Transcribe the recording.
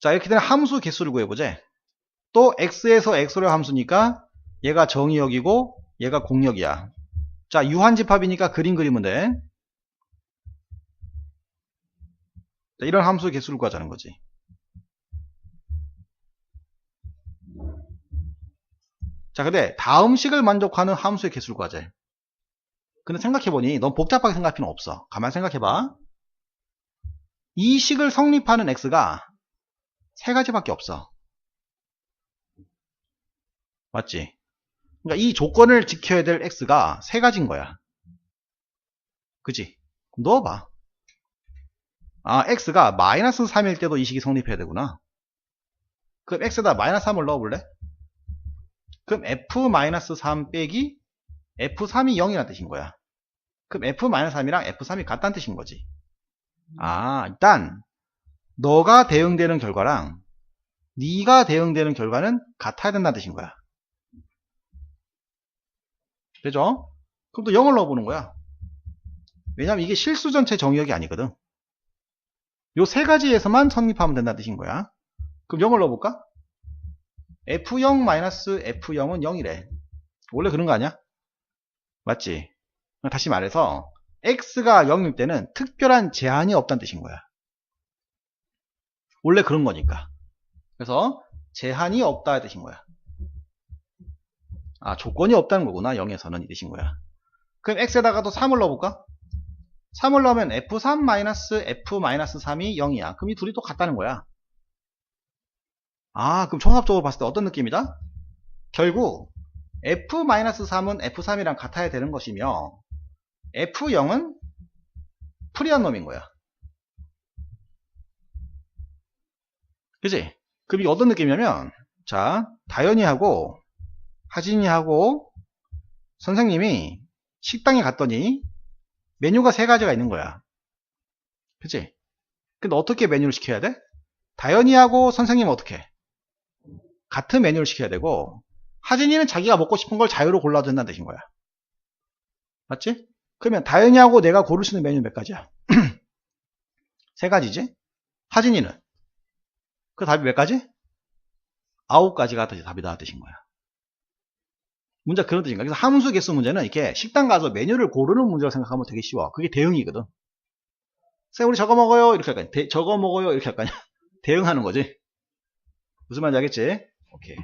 자, 이렇게 되면 함수 개수를 구해보자. 또 x에서 x로 함수니까 얘가 정의역이고 얘가 공역이야. 자, 유한집합이니까 그림 그리면 돼. 자, 이런 함수 개수를 구하자는 거지. 자, 근데 다음 식을 만족하는 함수의 개수를 구하자. 근데 생각해보니 너무 복잡하게 생각할 필요는 없어. 가만 생각해봐. 이 식을 성립하는 x가 세 가지밖에 없어. 맞지? 그러니까 이 조건을 지켜야 될 x가 세 가지인 거야. 그지? 넣어봐. 아, x가 마이너스 3일 때도 이 식이 성립해야 되구나. 그럼 x에다 마이너스 3을 넣어볼래? 그럼 f-3 빼기 f3이 0이라는 뜻인 거야. 그럼 f-3이랑 f3이 같다는 뜻인 거지. 아, 일단 너가 대응되는 결과랑 네가 대응되는 결과는 같아야 된다는 뜻인 거야. 되죠? 그럼 또 0을 넣어보는 거야. 왜냐면 이게 실수 전체 정의역이 아니거든. 요 세 가지에서만 성립하면 된다는 뜻인 거야. 그럼 0을 넣어볼까? F0-F0은 0이래. 원래 그런 거 아니야? 맞지? 다시 말해서 x가 0일 때는 특별한 제한이 없다는 뜻인 거야. 원래 그런 거니까. 그래서 제한이 없다 뜻인 거야. 아 조건이 없다는 거구나 0에서는 이 뜻인 거야. 그럼 x에다가 또 3을 넣어볼까? 3을 넣으면 f3-f-3이 0이야. 그럼 이 둘이 또 같다는 거야. 아 그럼 종합적으로 봤을 때 어떤 느낌이다? 결국 f-3은 f3이랑 같아야 되는 것이며 F0은 프리한 놈인 거야. 그지? 그럼 이게 어떤 느낌이냐면, 자, 다현이하고, 하진이하고, 선생님이 식당에 갔더니, 메뉴가 세 가지가 있는 거야. 그지? 근데 어떻게 메뉴를 시켜야 돼? 다현이하고 선생님은 어떻게? 같은 메뉴를 시켜야 되고, 하진이는 자기가 먹고 싶은 걸 자유로 골라도 된다는 뜻인 거야. 맞지? 그러면 다현이하고 내가 고를 수 있는 메뉴 몇 가지야? 세 가지지? 하진이는? 그 답이 몇 가지? 아홉 가지가 답이 다 뜻인 거야. 문제가 그런 뜻인가? 그래서 함수 개수 문제는 이렇게 식당 가서 메뉴를 고르는 문제라고 생각하면 되게 쉬워. 그게 대응이거든. 쌤 우리 저거 먹어요 이렇게 할까? 대, 저거 먹어요 이렇게 할까? 대응하는 거지. 무슨 말인지 알겠지? 오케이.